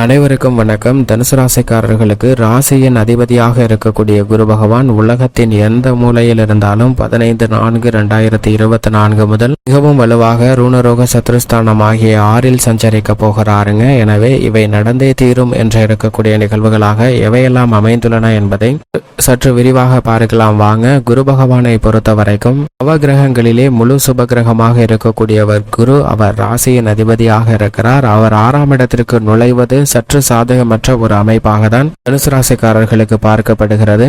அனைவருக்கும் வணக்கம். தனுசு ராசிக்காரர்களுக்கு ராசியின் அதிபதியாக இருக்கக்கூடிய குரு பகவான் உலகத்தின் எந்த மூலையில் இருந்தாலும் பதினைந்து நான்கு இரண்டாயிரத்தி இருபத்தி நான்கு முதல் மிகவும் வலுவாக ரூணரோக சத்ருஸ்தானம் ஆகிய ஆறில் சஞ்சரிக்க போகிறாருங்க. எனவே இவை நடந்தே தீரும் என்று இருக்கக்கூடிய நிகழ்வுகளாக எவையெல்லாம் அமைந்துள்ளன என்பதை சற்று விரிவாக பார்க்கலாம். வாங்க குரு பகவானை பொறுத்த வரைக்கும் நவகிரகங்களிலே முழு சுபகிரகமாக இருக்கக்கூடியவர் குரு. அவர் ராசியின் அதிபதியாக இருக்கிறார். அவர் ஆறாம் இடத்திற்கு நுழைவது சற்று சாதகமற்ற ஒரு அமைப்பாக தான் தனுசு ராசிக்காரர்களுக்கு பார்க்கப்படுகிறது.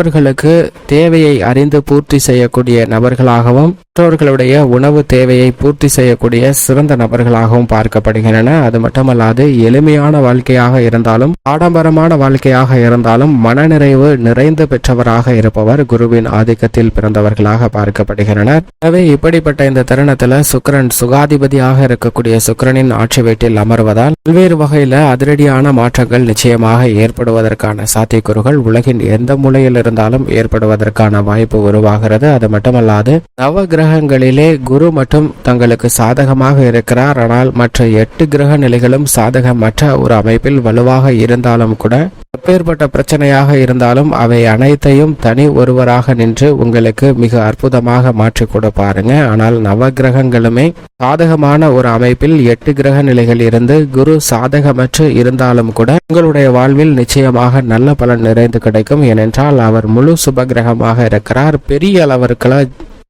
மற்றவர்களுக்கு தேவையை அறிந்து பூர்த்தி செய்யக்கூடிய நபர்களாகவும் மற்றவர்களுடைய உணவு தேவையை பூர்த்தி செய்யக்கூடிய சிறந்த நபர்களாகவும் பார்க்கப்படுகின்றன. அது மட்டுமல்லாது எளிமையான வாழ்க்கையாக இருந்தாலும் ஆடம்பரமான வாழ்க்கையாக இருந்தாலும் மனநிறைவு நிறைந்து பெற்றவராக இருப்பவர் குருவின் ஆதிக்கத்தில் பிறந்தவர்களாக பார்க்கப்படுகின்றனர். எனவே இப்படிப்பட்ட இந்த தருணத்துல சுக்கிரன் சுகாதிபதியாக இருக்கக்கூடிய சுக்கிரனின் ஆட்சி வீட்டில் அமர்வதால் பல்வேறு வகையில அதிரடியான மாற்றங்கள் நிச்சயமாக ஏற்படுவதற்கான சாத்தியக்கூறுகள் உலகின் எந்த மூலையில் இருந்தாலும் ஏற்படுவதற்கான வாய்ப்பு உருவாகிறது. அது மட்டுமல்லாது நவ கிரகங்களிலே குரு மட்டும் தங்களுக்கு சாதகமாக இருக்கிறார். ஆனால் மற்ற எட்டு கிரக நிலைகளும் சாதகமற்ற ஒரு அமைப்பில் வலுவாக இருந்தாலும் கூட எப்பேற்பட்ட பிரச்சனையாக இருந்தாலும் அவை அனைத்தையும் தனி ஒருவராக நின்று உங்களுக்கு மிக அற்புதமாக மாற்றி கொடுப்பாருங்க ஆனால் நவ கிரகங்களுமே சாதகமான ஒரு அமைப்பில் எட்டு கிரக நிலைகள் இருந்து குரு சாதகமற்று இருந்தாலும் கூட உங்களுடைய வாழ்வில் நிச்சயமாக நல்ல பலன் நிறைந்து கிடைக்கும். ஏனென்றால் அவர் முழு சுப கிரகமாக இருக்கிறார். பெரிய அளவிற்குள்ள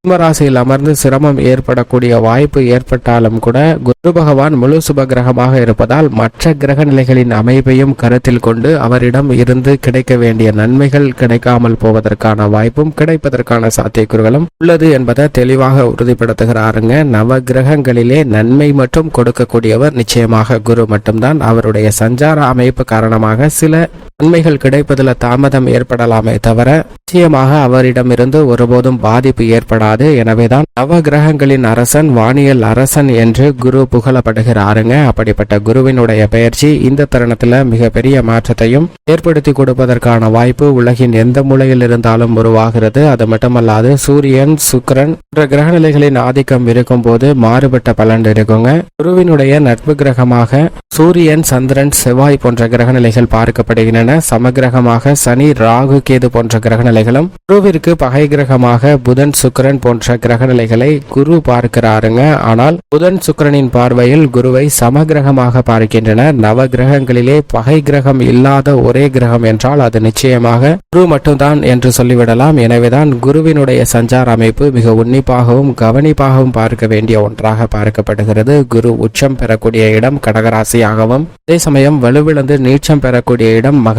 சிம்மராசியில் அமர்ந்து சிரமம் ஏற்படக்கூடிய வாய்ப்பு ஏற்பட்டாலும் கூட குரு பகவான் முழு சுப கிரகமாக இருப்பதால் மற்ற கிரக நிலைகளின் அமைப்பையும் கருத்தில் கொண்டு அவரிடம் இருந்து கிடைக்க வேண்டிய நன்மைகள் கிடைக்காமல் போவதற்கான வாய்ப்பும் கிடைப்பதற்கான சாத்தியக்கூறுகளும் உள்ளது என்பதை தெளிவாக உறுதிப்படுத்துகிறாருங்க. நவ கிரகங்களிலே நன்மை மட்டும் கொடுக்கக்கூடியவர் நிச்சயமாக குரு மட்டும்தான். அவருடைய சஞ்சார அமைப்பு காரணமாக சில நன்மைகள் கிடைப்பதில் தாமதம் ஏற்படலாமே தவிர நிச்சயமாக அவரிடமிருந்து ஒருபோதும் பாதிப்பு ஏற்படாது. எனவேதான் நவ கிரகங்களின் அரசன் வானியல் அரசன் என்று குரு புகழப்படுகிறாருங்க. அப்படிப்பட்ட குருவினுடைய பெயர்ச்சி இந்த தருணத்துல மிகப்பெரிய மாற்றத்தையும் ஏற்படுத்தி கொடுப்பதற்கான வாய்ப்பு உலகின் எந்த மூலையில் இருந்தாலும் உருவாகிறது. அது மட்டுமல்லாது சூரியன் சுக்கிரன் போன்ற கிரகநிலைகளின் ஆதிக்கம் இருக்கும் போது மாறுபட்ட பலன் இருக்குங்க. குருவினுடைய நட்பு கிரகமாக சூரியன் சந்திரன் செவ்வாய் போன்ற கிரகநிலைகள் பார்க்கப்படுகின்றன. என சமகிரகமாக சனி ராகு கேது போன்ற கிரகநிலைகளும் குருவிற்கு பகை கிரகமாக புதன் சுக்கரன் போன்ற கிரகநிலைகளை குரு பார்க்கிறாருங்க. ஆனால் புதன் சுக்கரனின் பார்வையில் குருவை சமகிரகமாக பார்க்கின்றன. நவ கிரகங்களிலே பகை கிரகம் இல்லாத ஒரே கிரகம் என்றால் அது நிச்சயமாக குரு மட்டும்தான் என்று சொல்லிவிடலாம். எனவேதான் குருவினுடைய சஞ்சார அமைப்பு மிக உன்னிப்பாகவும் கவனிப்பாகவும் பார்க்க வேண்டிய ஒன்றாக பார்க்கப்படுகிறது. குரு உச்சம் பெறக்கூடிய இடம் கடகராசியாகவும் அதே சமயம் வலுவிழந்து நீச்சம் பெறக்கூடிய இடம் மக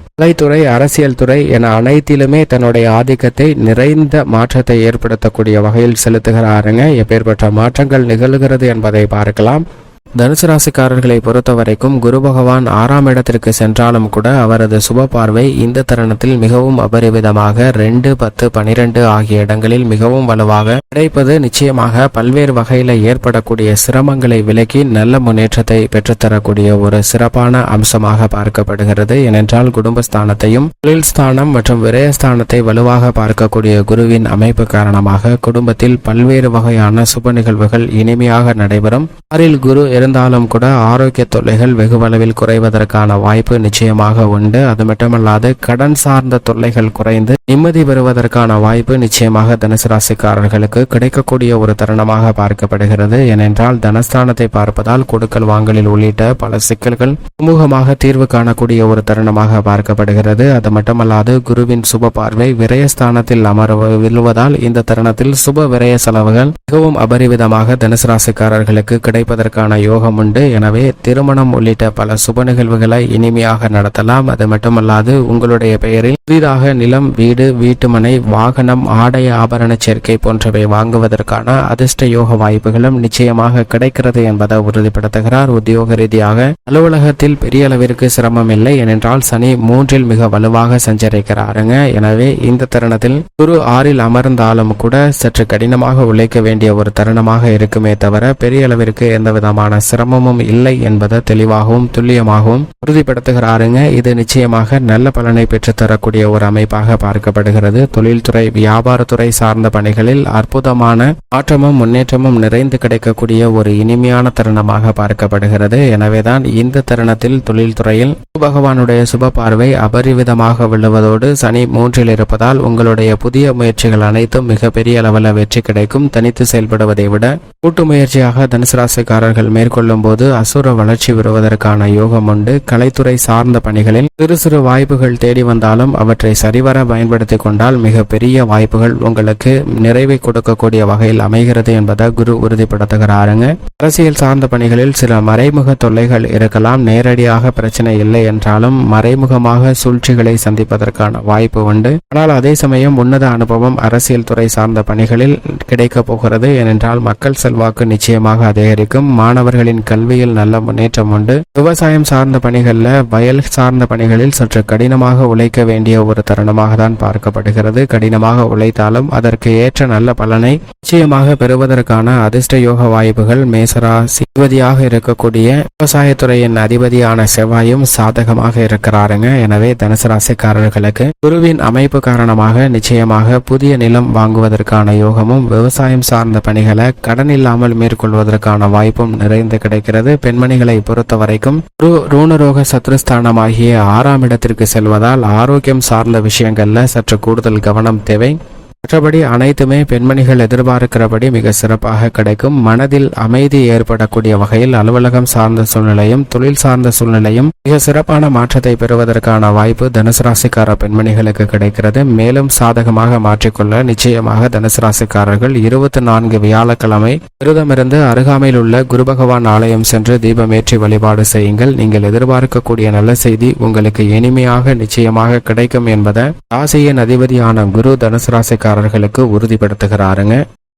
கலைத்துறை அரசியல் துறை என அனைத்திலுமே தன்னுடைய ஆதிக்கத்தை நிறைந்த மாற்றத்தை ஏற்படுத்தக்கூடிய வகையில் செலுத்துகிறாருங்க. எப்பேற்பட்ட மாற்றங்கள் நிகழ்கிறது என்பதை பார்க்கலாம். தனுசு ராசிக்காரர்களை பொறுத்த வரைக்கும் குரு பகவான் ஆறாம் இடத்திற்கு சென்றாலும் கூட அவரது சுப பார்வை இந்த தருணத்தில் மிகவும் அபரிவிதமாக ரெண்டு பத்து பனிரெண்டு ஆகிய இடங்களில் மிகவும் வலுவாக கிடைப்பது நிச்சயமாக பல்வேறு வகையில் ஏற்படக்கூடிய சிரமங்களை விலக்கி நல்ல முன்னேற்றத்தை பெற்றுத்தரக்கூடிய ஒரு சிறப்பான அம்சமாக பார்க்கப்படுகிறது. ஏனென்றால் குடும்பஸ்தானத்தையும் தொழில் ஸ்தானம் மற்றும் விரயஸ்தானத்தை வலுவாக பார்க்கக்கூடிய குருவின் அமைப்பு காரணமாக குடும்பத்தில் பல்வேறு வகையான சுப நிகழ்வுகள் இனிமையாக நடைபெறும். அதில் குரு இருந்தாலும் கூட ஆரோக்கிய தொல்லைகள் வெகுவளவில் குறைவதற்கான வாய்ப்பு நிச்சயமாக உண்டு. அது மட்டுமல்லாது கடன் சார்ந்த தொல்லைகள் குறைந்து நிம்மதி பெறுவதற்கான வாய்ப்பு நிச்சயமாக தனுசு ராசிக்காரர்களுக்கு கிடைக்கக்கூடிய ஒரு தருணமாக பார்க்கப்படுகிறது. ஏனென்றால் தனஸ்தானத்தை பார்ப்பதால் கொடுக்கல் வாங்கலில் உள்ளிட்ட பல சிக்கல்கள் சுமூகமாக தீர்வு காணக்கூடிய ஒரு தருணமாக பார்க்கப்படுகிறது. அது மட்டுமல்லாது குருவின் சுப பார்வை விரயஸ்தானத்தில் அமர விழுவதால் இந்த தருணத்தில் சுப விரய செலவுகள் மிகவும் அபரிவிதமாக தனுசு ராசிக்காரர்களுக்கு கிடைப்பதற்கான யோகம் உண்டு. எனவே திருமணம் உள்ளிட்ட பல சுப நிகழ்வுகளை இனிமையாக நடத்தலாம். அது மட்டுமல்லாது உங்களுடைய பெயரில் புதிதாக நிலம் வீடு வீட்டுமனை வாகனம் ஆடை ஆபரண சேர்க்கை போன்றவை வாங்குவதற்கான அதிர்ஷ்ட யோக வாய்ப்புகளும் நிச்சயமாக கிடைக்கிறது என்பதை உறுதிப்படுத்துகிறார் உத்தியோக ரீதியாக. அலுவலகத்தில் பெரிய அளவிற்கு சிரமம் இல்லை. ஏனென்றால் சனி மூன்றில் மிக வலுவாக சஞ்சரிக்கிறாருங்க. எனவே இந்த தருணத்தில் குரு ஆறில் அமர்ந்தாலும் கூட சற்று கடினமாக உழைக்க வேண்டிய ஒரு தருணமாக இருக்குமே தவிர பெரிய அளவிற்கு எந்த விதமான சிரமமும் இல்லை என்பதை தெளிவாகவும் துல்லியமாகவும் உறுதிப்படுத்துகிறாருங்க. இது நிச்சயமாக நல்ல பலனை பெற்றுத்தரக்கூடிய ஒரு அமைப்பாக பார்க்கப்படுகிறது. தொழில்துறை வியாபாரத்துறை சார்ந்த பணிகளில் அற்புதமான மாற்றமும் முன்னேற்றமும் நிறைந்து கிடைக்கக்கூடிய ஒரு இனிமையான தருணமாக பார்க்கப்படுகிறது. எனவேதான் இந்த தருணத்தில் தொழில்துறையில் பகவானுடைய சுப பார்வை அபரிவிதமாக விழுவதோடு சனி மூன்றில் இருப்பதால் உங்களுடைய புதிய முயற்சிகள் அனைத்தும் மிகப்பெரிய அளவில் வெற்றி கிடைக்கும். தனித்து செயல்படுவதை விட கூட்டு முயற்சியாக தனுசு ராசிக்காரர்கள் மேற்கொள்ள போது அசுர வளர்ச்சி பெறுவதற்கான யோகம் உண்டு. கலைத்துறை சார்ந்த பணிகளில் சிறு சிறு வாய்ப்புகள் தேடி வந்தாலும் அவற்றை சரிவர பயன்படுத்திக் கொண்டால் மிக பெரிய வாய்ப்புகள் உங்களுக்கு நிறைவை கொடுக்கக்கூடிய வகையில் அமைகிறது என்பதை குரு உறுதிப்படுத்துகிறாருங்க. அரசியல் சார்ந்த பணிகளில் சில மறைமுக தொல்லைகள் இருக்கலாம். நேரடியாக பிரச்சனை இல்லை என்றாலும் மறைமுகமாக சூழ்ச்சிகளை சந்திப்பதற்கான வாய்ப்பு உண்டு. ஆனால் அதே சமயம் உன்னத அனுபவம் அரசியல் துறை சார்ந்த பணிகளில் கிடைக்கப் போகிறது. ஏனென்றால் மக்கள் செல்வாக்கு நிச்சயமாக அதிகரிக்கும். மாணவர் மாணவர்களின் கல்வியில் நல்ல முன்னேற்றம் உண்டு. விவசாயம் சார்ந்த பணிகளில் வயல் சார்ந்த பணிகளில் சற்று கடினமாக உழைக்க வேண்டிய ஒரு தருணமாக தான் பார்க்கப்படுகிறது. கடினமாக உழைத்தாலும் அதற்கு ஏற்ற நல்ல பலனை நிச்சயமாக பெறுவதற்கான அதிர்ஷ்ட யோக வாய்ப்புகள் மேசராசி அதிபதியாக இருக்கக்கூடிய விவசாயத்துறையின் அதிபதியான செவ்வாயும் சாதகமாக இருக்கிறாருங்க. எனவே தனுசு ராசிக்காரர்களுக்கு குருவின் அமைப்பு காரணமாக நிச்சயமாக புதிய நிலம் வாங்குவதற்கான யோகமும் விவசாயம் சார்ந்த பணிகளை கடன் இல்லாமல் மேற்கொள்வதற்கான வாய்ப்பும் நிறைந்து கிடைக்கிறது. பெண்மணிகளை பொறுத்த வரைக்கும் ரூணரோக சத்ருஸ்தானம் சத்ருஸ்தானமாகிய ஆறாம் இடத்திற்கு செல்வதால் ஆரோக்கியம் சார்ந்த விஷயங்கள்ல சற்று கூடுதல் கவனம் தேவை. மற்றபடி அனைத்துமே பெண்மணிகள் எதிர்பார்க்கிறபடி மிக சிறப்பாக கிடைக்கும். மனதில் அமைதி ஏற்படக்கூடிய வகையில் அலுவலகம் சார்ந்த சூழ்நிலையும் தொழில் சார்ந்த சூழ்நிலையும் மிக சிறப்பான மாற்றத்தை பெறுவதற்கான வாய்ப்பு தனுசு ராசிக்கார பெண்மணிகளுக்கு கிடைக்கிறது. மேலும் சாதகமாக மாற்றிக்கொள்ள நிச்சயமாக தனுசு ராசிக்காரர்கள் இருபத்தி நான்கு வியாழக்கிழமை விரதமிருந்து அருகாமையில் உள்ள குரு பகவான் ஆலயம் சென்று தீபமேற்றி வழிபாடு செய்யுங்கள். நீங்கள் எதிர்பார்க்கக்கூடிய நல்ல செய்தி உங்களுக்கு இனிமையாக நிச்சயமாக கிடைக்கும் என்பதை ராசியின் அதிபதியான குரு தனுசு ராசிக்காரர்களுக்கு உறுதிப்படுத்துகிறாருங்க.